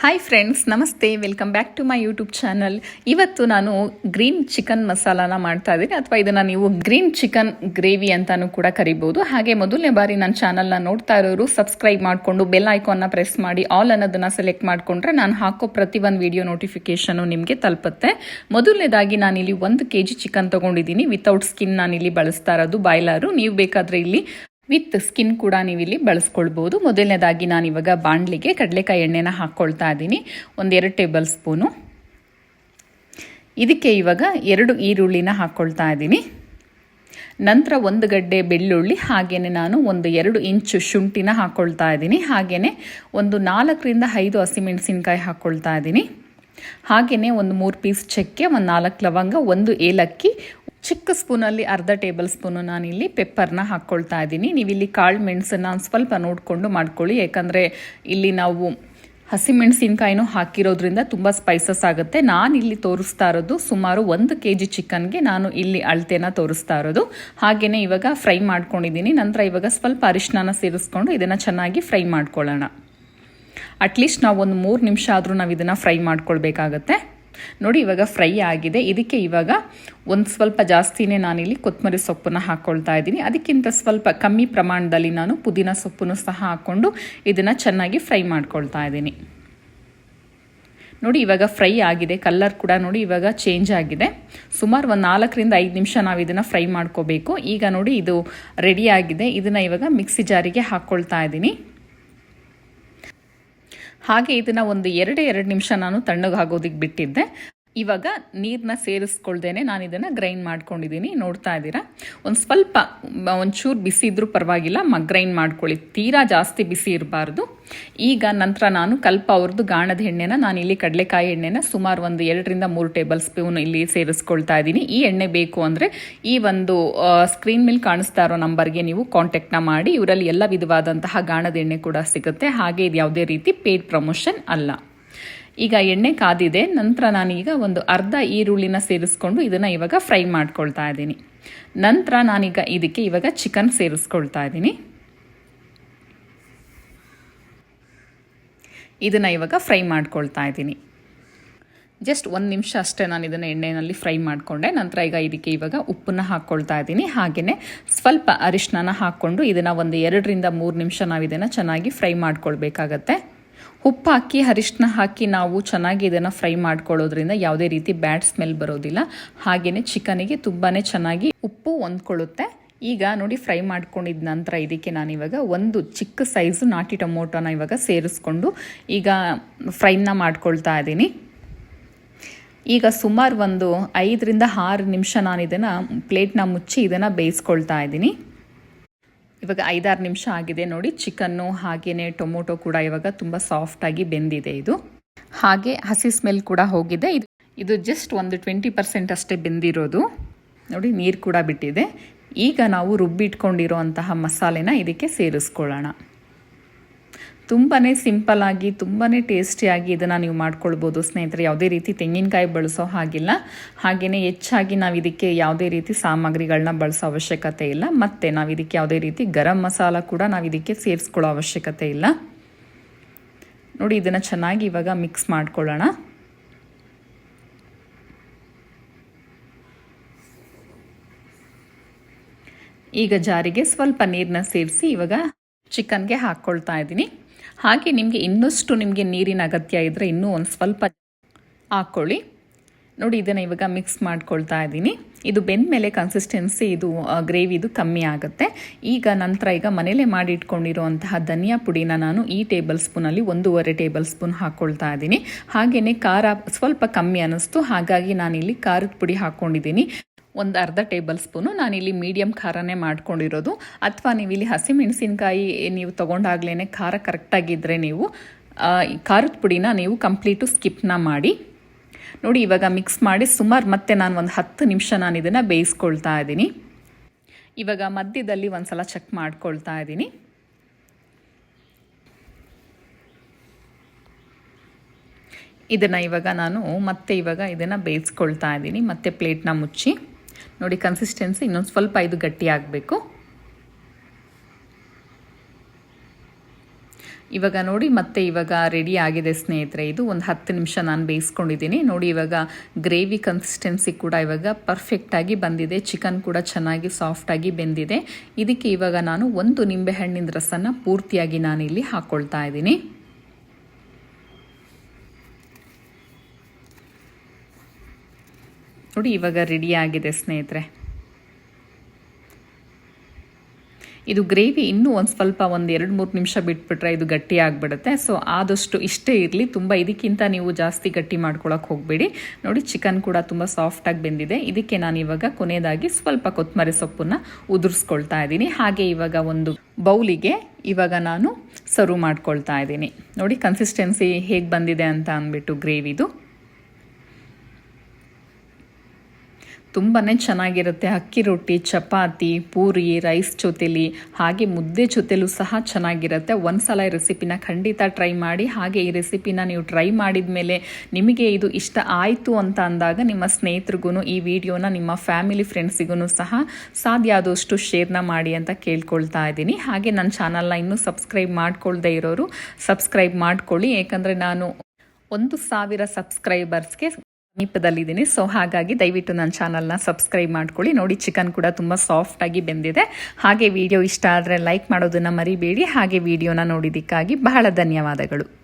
Hi friends ನಮಸ್ತೆ. Welcome back to my YouTube channel ಇವತ್ತು ನಾನು ಗ್ರೀನ್ ಚಿಕನ್ ಮಸಾಲಾನ ಮಾಡ್ತಾ ಇದ್ದೀನಿ. ಅಥವಾ ಇದನ್ನು ನೀವು ಗ್ರೀನ್ ಚಿಕನ್ ಗ್ರೇವಿ ಅಂತಾನೂ ಕೂಡ ಕರಿಬೋದು. ಹಾಗೆ ಮೊದಲನೇ ಬಾರಿ ನನ್ನ ಚಾನಲ್ನ ನೋಡ್ತಾ ಇರೋರು ಸಬ್ಸ್ಕ್ರೈಬ್ ಮಾಡಿಕೊಂಡು ಬೆಲ್ ಐಕಾನ್ನ ಪ್ರೆಸ್ ಮಾಡಿ ಆಲ್ ಅನ್ನೋದನ್ನು ಸೆಲೆಕ್ಟ್ ಮಾಡಿಕೊಂಡ್ರೆ ನಾನು ಹಾಕೋ ಪ್ರತಿ ಒಂದು ವಿಡಿಯೋ ನೋಟಿಫಿಕೇಷನು ನಿಮಗೆ ತಲುಪುತ್ತೆ. ಮೊದಲನೇದಾಗಿ ನಾನಿಲ್ಲಿ ಒಂದು ಕೆ ಜಿ ಚಿಕನ್ ತೊಗೊಂಡಿದ್ದೀನಿ ವಿತೌಟ್ ಸ್ಕಿನ್ ನಾನಿಲ್ಲಿ ಬಳಸ್ತಾ ಇರೋದು ಬಾಯ್ಲಾರು ನೀವು ಬೇಕಾದರೆ ಇಲ್ಲಿ ವಿತ್ ಸ್ಕಿನ್ ಕೂಡ ನೀವು ಇಲ್ಲಿ ಬಳಸ್ಕೊಳ್ಬೋದು. ಮೊದಲನೇದಾಗಿ ನಾನು ಇವಾಗ ಬಾಂಡ್ಲಿಗೆ ಕಡಲೆಕಾಯಿ ಎಣ್ಣೆನ ಹಾಕ್ಕೊಳ್ತಾ ಇದ್ದೀನಿ. ಒಂದೆರಡು ಟೇಬಲ್ ಸ್ಪೂನು. ಇದಕ್ಕೆ ಇವಾಗ ಎರಡು ಈರುಳ್ಳಿನ ಹಾಕ್ಕೊಳ್ತಾ ಇದ್ದೀನಿ. ನಂತರ ಒಂದು ಗಡ್ಡೆ ಬೆಳ್ಳುಳ್ಳಿ ಹಾಗೆಯೇ ನಾನು ಒಂದು ಎರಡು ಇಂಚು ಶುಂಠಿನ ಹಾಕ್ಕೊಳ್ತಾ ಇದ್ದೀನಿ. ಹಾಗೆಯೇ ಒಂದು ನಾಲ್ಕರಿಂದ ಐದು ಹಸಿಮೆಣಸಿನ್ಕಾಯಿ ಹಾಕ್ಕೊಳ್ತಾ ಇದ್ದೀನಿ. ಹಾಗೆಯೇ ಒಂದು ಮೂರು ಪೀಸ್ ಚಕ್ಕೆ, ಒಂದು ನಾಲ್ಕು ಲವಂಗ, ಒಂದು ಏಲಕ್ಕಿ ಚಿಕ್ಕ ಸ್ಪೂನಲ್ಲಿ ಅರ್ಧ ಟೇಬಲ್ ಸ್ಪೂನು ನಾನಿಲ್ಲಿ ಪೆಪ್ಪರ್ನ ಹಾಕ್ಕೊಳ್ತಾ ಇದ್ದೀನಿ. ನೀವು ಇಲ್ಲಿ ಕಾಳು ಮೆಣಸನ್ನು ಸ್ವಲ್ಪ ನೋಡಿಕೊಂಡು ಮಾಡ್ಕೊಳ್ಳಿ. ಯಾಕಂದರೆ ಇಲ್ಲಿ ನಾವು ಹಸಿಮೆಣಸಿನ್ಕಾಯಿನೂ ಹಾಕಿರೋದ್ರಿಂದ ತುಂಬ ಸ್ಪೈಸಸ್ ಆಗುತ್ತೆ. ನಾನು ಇಲ್ಲಿ ತೋರಿಸ್ತಾ ಇರೋದು ಸುಮಾರು ಒಂದು ಕೆ ಜಿ ಚಿಕನ್ಗೆ ನಾನು ಇಲ್ಲಿ ಅಳತೆನ ತೋರಿಸ್ತಾ ಇರೋದು. ಹಾಗೆಯೇ ಇವಾಗ ಫ್ರೈ ಮಾಡ್ಕೊಂಡಿದ್ದೀನಿ. ನಂತರ ಇವಾಗ ಸ್ವಲ್ಪ ಅರಿಶಿನ ಸೇರಿಸ್ಕೊಂಡು ಇದನ್ನು ಚೆನ್ನಾಗಿ ಫ್ರೈ ಮಾಡ್ಕೊಳ್ಳೋಣ. ಅಟ್ಲೀಸ್ಟ್ ನಾವು ಒಂದು ಮೂರು ನಿಮಿಷ ಆದರೂ ನಾವು ಇದನ್ನು ಫ್ರೈ ಮಾಡ್ಕೊಳ್ಬೇಕಾಗತ್ತೆ. ನೋಡಿ, ಇವಾಗ ಫ್ರೈ ಆಗಿದೆ. ಇದಕ್ಕೆ ಇವಾಗ ಒಂದು ಸ್ವಲ್ಪ ಜಾಸ್ತಿನೇ ನಾನಿಲ್ಲಿ ಕೊತ್ತಂಬರಿ ಸೊಪ್ಪನ್ನು ಹಾಕ್ಕೊಳ್ತಾ ಇದ್ದೀನಿ. ಅದಕ್ಕಿಂತ ಸ್ವಲ್ಪ ಕಮ್ಮಿ ಪ್ರಮಾಣದಲ್ಲಿ ನಾನು ಪುದೀನ ಸೊಪ್ಪನ್ನು ಸಹ ಹಾಕ್ಕೊಂಡು ಇದನ್ನು ಚೆನ್ನಾಗಿ ಫ್ರೈ ಮಾಡ್ಕೊಳ್ತಾ ಇದ್ದೀನಿ. ನೋಡಿ, ಇವಾಗ ಫ್ರೈ ಆಗಿದೆ. ಕಲ್ಲರ್ ಕೂಡ ನೋಡಿ, ಇವಾಗ ಚೇಂಜ್ ಆಗಿದೆ. ಸುಮಾರು ಒಂದು ನಾಲ್ಕರಿಂದ ಐದು ನಿಮಿಷ ನಾವು ಇದನ್ನು ಫ್ರೈ ಮಾಡ್ಕೋಬೇಕು. ಈಗ ನೋಡಿ, ಇದು ರೆಡಿ ಆಗಿದೆ. ಇದನ್ನು ಇವಾಗ ಮಿಕ್ಸಿ ಜಾರಿಗೆ ಹಾಕ್ಕೊಳ್ತಾ ಇದ್ದೀನಿ. ಹಾಗೆ ಇದನ್ನು ಒಂದು ಎರಡು ಎರಡು ನಿಮಿಷ ನಾನು ತಣ್ಣಗಾಗೋದಿಕ್ಕೆ ಬಿಟ್ಟಿದ್ದೆ. ಇವಾಗ ನೀರನ್ನ ಸೇರಿಸ್ಕೊಳ್ದೇನೆ ನಾನು ಇದನ್ನು ಗ್ರೈಂಡ್ ಮಾಡ್ಕೊಂಡಿದ್ದೀನಿ ನೋಡ್ತಾ ಇದ್ದೀರಾ? ಒಂದು ಸ್ವಲ್ಪ, ಒಂಚೂರು ಬಿಸಿ ಇದ್ದರೂ ಪರವಾಗಿಲ್ಲ ಮಗ್ ಗ್ರೈಂಡ್ ಮಾಡ್ಕೊಳ್ಳಿ. ತೀರಾ ಜಾಸ್ತಿ ಬಿಸಿ ಇರಬಾರ್ದು. ಈಗ ನಂತರ ನಾನು ಕಲ್ಪ ಅವ್ರದ್ದು ಗಾಣದ ಎಣ್ಣೆನ, ನಾನು ಇಲ್ಲಿ ಕಡಲೆಕಾಯಿ ಎಣ್ಣೆನ ಸುಮಾರು ಒಂದು ಎರಡರಿಂದ ಮೂರು ಟೇಬಲ್ ಸ್ಪೂನ್ ಇಲ್ಲಿ ಸೇರಿಸ್ಕೊಳ್ತಾ ಇದ್ದೀನಿ. ಈ ಎಣ್ಣೆ ಬೇಕು ಅಂದರೆ ಈ ಒಂದು ಸ್ಕ್ರೀನ್ ಮೇಲೆ ಕಾಣಿಸ್ತಾ ಇರೋ ನಂಬರ್ಗೆ ನೀವು ಕಾಂಟ್ಯಾಕ್ಟ್ನ ಮಾಡಿ. ಇವರಲ್ಲಿ ಎಲ್ಲ ವಿಧವಾದಂತಹ ಗಾಣದ ಎಣ್ಣೆ ಕೂಡ ಸಿಗುತ್ತೆ. ಹಾಗೆ ಇದು ಯಾವುದೇ ರೀತಿ ಪೇಡ್ ಪ್ರಮೋಷನ್ ಅಲ್ಲ. ಈಗ ಎಣ್ಣೆ ಕಾದಿದೆ, ನಂತರ ನಾನೀಗ ಒಂದು ಅರ್ಧ ಈರುಳ್ಳಿನ ಸೇರಿಸ್ಕೊಂಡು ಇದನ್ನು ಇವಾಗ ಫ್ರೈ ಮಾಡ್ಕೊಳ್ತಾ ಇದ್ದೀನಿ. ನಂತರ ನಾನೀಗ ಇದಕ್ಕೆ ಇವಾಗ ಚಿಕನ್ ಸೇರಿಸ್ಕೊಳ್ತಾ ಇದ್ದೀನಿ. ಇದನ್ನು ಇವಾಗ ಫ್ರೈ ಮಾಡ್ಕೊಳ್ತಾ ಇದ್ದೀನಿ. ಜಸ್ಟ್ ಒಂದು ನಿಮಿಷ ಅಷ್ಟೇ ನಾನು ಇದನ್ನು ಎಣ್ಣೆಯಲ್ಲಿ ಫ್ರೈ ಮಾಡಿಕೊಂಡೆ. ನಂತರ ಈಗ ಇದಕ್ಕೆ ಇವಾಗ ಉಪ್ಪನ್ನು ಹಾಕ್ಕೊಳ್ತಾ ಇದ್ದೀನಿ. ಹಾಗೆಯೇ ಸ್ವಲ್ಪ ಅರಿಶಿನ ಹಾಕ್ಕೊಂಡು ಇದನ್ನು ಒಂದು ಎರಡರಿಂದ ಮೂರು ನಿಮಿಷ ನಾವು ಇದನ್ನು ಚೆನ್ನಾಗಿ ಫ್ರೈ ಮಾಡ್ಕೊಳ್ಬೇಕಾಗತ್ತೆ. ಉಪ್ಪು ಹಾಕಿ ಅರಿಶಿನ ಹಾಕಿ ನಾವು ಚೆನ್ನಾಗಿ ಇದನ್ನು ಫ್ರೈ ಮಾಡ್ಕೊಳ್ಳೋದ್ರಿಂದ ಯಾವುದೇ ರೀತಿ ಬ್ಯಾಡ್ ಸ್ಮೆಲ್ ಬರೋದಿಲ್ಲ. ಹಾಗೆಯೇ ಚಿಕನಿಗೆ ತುಂಬಾ ಚೆನ್ನಾಗಿ ಉಪ್ಪು ಹೊಂದ್ಕೊಳ್ಳುತ್ತೆ. ಈಗ ನೋಡಿ ಫ್ರೈ ಮಾಡ್ಕೊಂಡಿದ ನಂತರ ಇದಕ್ಕೆ ನಾನಿವಾಗ ಒಂದು ಚಿಕ್ಕ ಸೈಜು ನಾಟಿ ಟೊಮೊಟೊನ ಇವಾಗ ಸೇರಿಸ್ಕೊಂಡು ಈಗ ಫ್ರೈನ ಮಾಡ್ಕೊಳ್ತಾ ಇದ್ದೀನಿ. ಈಗ ಸುಮಾರು ಒಂದು ಐದರಿಂದ ಆರು ನಿಮಿಷ ನಾನು ಇದನ್ನು ಪ್ಲೇಟ್ನ ಮುಚ್ಚಿ ಇದನ್ನು ಬೇಯಿಸ್ಕೊಳ್ತಾ ಇದ್ದೀನಿ. ಇವಾಗ ಐದಾರು ನಿಮಿಷ ಆಗಿದೆ ನೋಡಿ. ಚಿಕನ್ನು ಹಾಗೆಯೇ ಟೊಮೊಟೊ ಕೂಡ ಇವಾಗ ತುಂಬ ಸಾಫ್ಟಾಗಿ ಬೆಂದಿದೆ ಇದು. ಹಾಗೆ ಹಸಿ ಸ್ಮೆಲ್ ಕೂಡ ಹೋಗಿದೆ. ಇದು ಇದು ಜಸ್ಟ್ ಒಂದು ಟ್ವೆಂಟಿ ಪರ್ಸೆಂಟ್ ಅಷ್ಟೇ ಬೆಂದಿರೋದು. ನೋಡಿ, ನೀರು ಕೂಡ ಬಿಟ್ಟಿದೆ. ಈಗ ನಾವು ರುಬ್ಬಿಟ್ಕೊಂಡಿರೋ ಅಂತಹ ಮಸಾಲೆನ ಇದಕ್ಕೆ ಸೇರಿಸ್ಕೊಳ್ಳೋಣ. ತುಂಬಾ ಸಿಂಪಲ್ಲಾಗಿ ತುಂಬಾ ಟೇಸ್ಟಿಯಾಗಿ ಇದನ್ನು ನೀವು ಮಾಡ್ಕೊಳ್ಬೋದು. ಸ್ನೇಹಿತರೆ, ಯಾವುದೇ ರೀತಿ ತೆಂಗಿನಕಾಯಿ ಬಳಸೋ ಹಾಗಿಲ್ಲ. ಹಾಗೆಯೇ ಹೆಚ್ಚಾಗಿ ನಾವು ಇದಕ್ಕೆ ಯಾವುದೇ ರೀತಿ ಸಾಮಗ್ರಿಗಳನ್ನ ಬಳಸೋ ಅವಶ್ಯಕತೆ ಇಲ್ಲ. ಮತ್ತು ನಾವು ಇದಕ್ಕೆ ಯಾವುದೇ ರೀತಿ ಗರಂ ಮಸಾಲ ಕೂಡ ನಾವು ಇದಕ್ಕೆ ಸೇರಿಸ್ಕೊಳ್ಳೋ ಅವಶ್ಯಕತೆ ಇಲ್ಲ. ನೋಡಿ, ಇದನ್ನು ಚೆನ್ನಾಗಿ ಇವಾಗ ಮಿಕ್ಸ್ ಮಾಡ್ಕೊಳ್ಳೋಣ. ಈಗ ಜಾರಿಗೆ ಸ್ವಲ್ಪ ನೀರನ್ನ ಸೇರಿಸಿ ಇವಾಗ ಚಿಕನ್ಗೆ ಹಾಕ್ಕೊಳ್ತಾ ಇದ್ದೀನಿ. ಹಾಗೆ ನಿಮಗೆ ಇನ್ನಷ್ಟು ನಿಮಗೆ ನೀರಿನ ಅಗತ್ಯ ಇದ್ದರೆ ಇನ್ನೂ ಒಂದು ಸ್ವಲ್ಪ ಹಾಕ್ಕೊಳ್ಳಿ ನೋಡಿ, ಇದನ್ನು ಇವಾಗ ಮಿಕ್ಸ್ ಮಾಡ್ಕೊಳ್ತಾ ಇದ್ದೀನಿ. ಇದು ಬೆಂದ ಮೇಲೆ ಕನ್ಸಿಸ್ಟೆನ್ಸಿ ಇದು ಗ್ರೇವಿದು ಕಮ್ಮಿ ಆಗುತ್ತೆ. ಈಗ ನಂತರ ಈಗ ಮನೆಯಲ್ಲೇ ಮಾಡಿ ಇಟ್ಕೊಂಡಿರುವಂತಹ ಧನಿಯಾ ಪುಡಿನ ನಾನು ಈ ಟೇಬಲ್ ಸ್ಪೂನಲ್ಲಿ ಒಂದೂವರೆ ಟೇಬಲ್ ಸ್ಪೂನ್ ಹಾಕ್ಕೊಳ್ತಾ ಇದ್ದೀನಿ. ಹಾಗೆಯೇ ಖಾರ ಸ್ವಲ್ಪ ಕಮ್ಮಿ ಅನ್ನಿಸ್ತು. ಹಾಗಾಗಿ ನಾನಿಲ್ಲಿ ಖಾರದ ಪುಡಿ ಹಾಕ್ಕೊಂಡಿದ್ದೀನಿ ಒಂದು ಅರ್ಧ ಟೇಬಲ್ ಸ್ಪೂನು ನಾನಿಲ್ಲಿ ಮೀಡಿಯಮ್ ಖಾರನೇ ಮಾಡ್ಕೊಂಡಿರೋದು. ಅಥವಾ ನೀವು ಇಲ್ಲಿ ಹಸಿಮೆಣಸಿನ್ಕಾಯಿ ನೀವು ತೊಗೊಂಡಾಗ್ಲೇ ಖಾರ ಕರೆಕ್ಟಾಗಿದ್ದರೆ ನೀವು ಖಾರದ ಪುಡಿನ ನೀವು ಕಂಪ್ಲೀಟು ಸ್ಕಿಪ್ನ ಮಾಡಿ. ನೋಡಿ, ಇವಾಗ ಮಿಕ್ಸ್ ಮಾಡಿ ಸುಮಾರು ಮತ್ತೆ ನಾನು ಒಂದು ಹತ್ತು ನಿಮಿಷ ನಾನು ಇದನ್ನು ಬೇಯಿಸ್ಕೊಳ್ತಾ ಇದ್ದೀನಿ. ಇವಾಗ ಮಧ್ಯದಲ್ಲಿ ಒಂದು ಸಲ ಚೆಕ್ ಮಾಡ್ಕೊಳ್ತಾ ಇದ್ದೀನಿ. ಇದನ್ನು ಇವಾಗ ನಾನು ಮತ್ತೆ ಇವಾಗ ಇದನ್ನು ಬೇಯಿಸ್ಕೊಳ್ತಾ ಇದ್ದೀನಿ, ಮತ್ತೆ ಪ್ಲೇಟ್ನ ಮುಚ್ಚಿ. ನೋಡಿ ಕನ್ಸಿಸ್ಟೆನ್ಸಿ ಇನ್ನೊಂದು ಸ್ವಲ್ಪ ಇದು ಗಟ್ಟಿ ಆಗಬೇಕು. ಇವಾಗ ನೋಡಿ, ಮತ್ತೆ ಇವಾಗ ರೆಡಿ ಆಗಿದೆ ಸ್ನೇಹಿತರೆ, ಇದು ಒಂದು ಹತ್ತು ನಿಮಿಷ ನಾನು ಬೇಯಿಸ್ಕೊಂಡಿದ್ದೀನಿ. ನೋಡಿ, ಇವಾಗ ಗ್ರೇವಿ ಕನ್ಸಿಸ್ಟೆನ್ಸಿ ಕೂಡ ಇವಾಗ ಪರ್ಫೆಕ್ಟಾಗಿ ಬಂದಿದೆ. ಚಿಕನ್ ಕೂಡ ಚೆನ್ನಾಗಿ ಸಾಫ್ಟಾಗಿ ಬೆಂದಿದೆ. ಇದಕ್ಕೆ ಇವಾಗ ನಾನು ಒಂದು ನಿಂಬೆಹಣ್ಣಿನ ರಸನ ಪೂರ್ತಿಯಾಗಿ ನಾನಿಲ್ಲಿ ಹಾಕ್ಕೊಳ್ತಾ ಇದ್ದೀನಿ. ನೋಡಿ, ಇವಾಗ ರೆಡಿ ಆಗಿದೆ ಸ್ನೇಹಿತರೆ. ಇದು ಗ್ರೇವಿ ಇನ್ನೂ ಒಂದು ಸ್ವಲ್ಪ ಒಂದು ಎರಡು ಮೂರು ನಿಮಿಷ ಬಿಟ್ಬಿಟ್ರೆ ಇದು ಗಟ್ಟಿ ಆಗಿಬಿಡುತ್ತೆ. ಸೊ ಆದಷ್ಟು ಇಷ್ಟೇ ಇರಲಿ. ತುಂಬ ಇದಕ್ಕಿಂತ ನೀವು ಜಾಸ್ತಿ ಗಟ್ಟಿ ಮಾಡ್ಕೊಳಕ್ಕೆ ಹೋಗಬೇಡಿ. ನೋಡಿ ಚಿಕನ್ ಕೂಡ ತುಂಬ ಸಾಫ್ಟಾಗಿ ಬೆಂದಿದೆ. ಇದಕ್ಕೆ ನಾನು ಇವಾಗ ಕೊನೆಯದಾಗಿ ಸ್ವಲ್ಪ ಕೊತ್ತಂಬರಿ ಸೊಪ್ಪನ್ನು ಉದುರಿಸ್ಕೊಳ್ತಾ ಇದ್ದೀನಿ. ಹಾಗೆ ಇವಾಗ ಒಂದು ಬೌಲಿಗೆ ಇವಾಗ ನಾನು ಸರ್ವ್ ಮಾಡ್ಕೊಳ್ತಾ ಇದ್ದೀನಿ. ನೋಡಿ ಕನ್ಸಿಸ್ಟೆನ್ಸಿ ಹೇಗೆ ಬಂದಿದೆ ಅಂತ ಅಂದ್ಬಿಟ್ಟು ಗ್ರೇವಿದು ತುಂಬಾ ಚೆನ್ನಾಗಿರುತ್ತೆ. ಅಕ್ಕಿ ರೊಟ್ಟಿ, ಚಪಾತಿ, ಪೂರಿ, ರೈಸ್ ಜೊತೆಲಿ, ಹಾಗೆ ಮುದ್ದೆ ಜೊತೆಲೂ ಸಹ ಚೆನ್ನಾಗಿರುತ್ತೆ. ಒಂದ್ಸಲ ಈ ರೆಸಿಪಿನ ಖಂಡಿತ ಟ್ರೈ ಮಾಡಿ, ಹಾಗೆ ಈ ರೆಸಿಪಿನ ನೀವು ಟ್ರೈ ಮಾಡಿದ ಮೇಲೆ ನಿಮಗೆ ಇದು ಇಷ್ಟ ಆಯಿತು ಅಂತ ಅಂದಾಗ ನಿಮ್ಮ ಸ್ನೇಹಿತರಿಗೂ ಈ ವಿಡಿಯೋನ ನಿಮ್ಮ ಫ್ಯಾಮಿಲಿ ಫ್ರೆಂಡ್ಸಿಗೂ ಸಹ ಸಾಧ್ಯ ಆದಷ್ಟು ಶೇರ್ನ ಮಾಡಿ ಅಂತ ಕೇಳ್ಕೊಳ್ತಾ ಇದ್ದೀನಿ. ಹಾಗೆ ನನ್ನ ಚಾನಲ್ನ ಇನ್ನೂ ಸಬ್ಸ್ಕ್ರೈಬ್ ಮಾಡ್ಕೊಳ್ದೇ ಇರೋರು ಸಬ್ಸ್ಕ್ರೈಬ್ ಮಾಡ್ಕೊಳ್ಳಿ. ಏಕೆಂದರೆ ನಾನು ಒಂದು ಸಾವಿರ ಸಬ್ಸ್ಕ್ರೈಬರ್ಸ್ಗೆ ಸಮೀಪದಲ್ಲಿದ್ದೀನಿ. ಸೊ ಹಾಗಾಗಿ ದಯವಿಟ್ಟು ನನ್ನ ಚಾನಲ್ನ ಸಬ್ಸ್ಕ್ರೈಬ್ ಮಾಡ್ಕೊಳ್ಳಿ. ನೋಡಿ ಚಿಕನ್ ಕೂಡ ತುಂಬ ಸಾಫ್ಟಾಗಿ ಬೆಂದಿದೆ. ಹಾಗೆ ವಿಡಿಯೋ ಇಷ್ಟ ಆದರೆ ಲೈಕ್ ಮಾಡೋದನ್ನು ಮರಿಬೇಡಿ. ಹಾಗೆ ವಿಡಿಯೋನ ನೋಡಿದ್ದಕ್ಕಾಗಿ ಬಹಳ ಧನ್ಯವಾದಗಳು.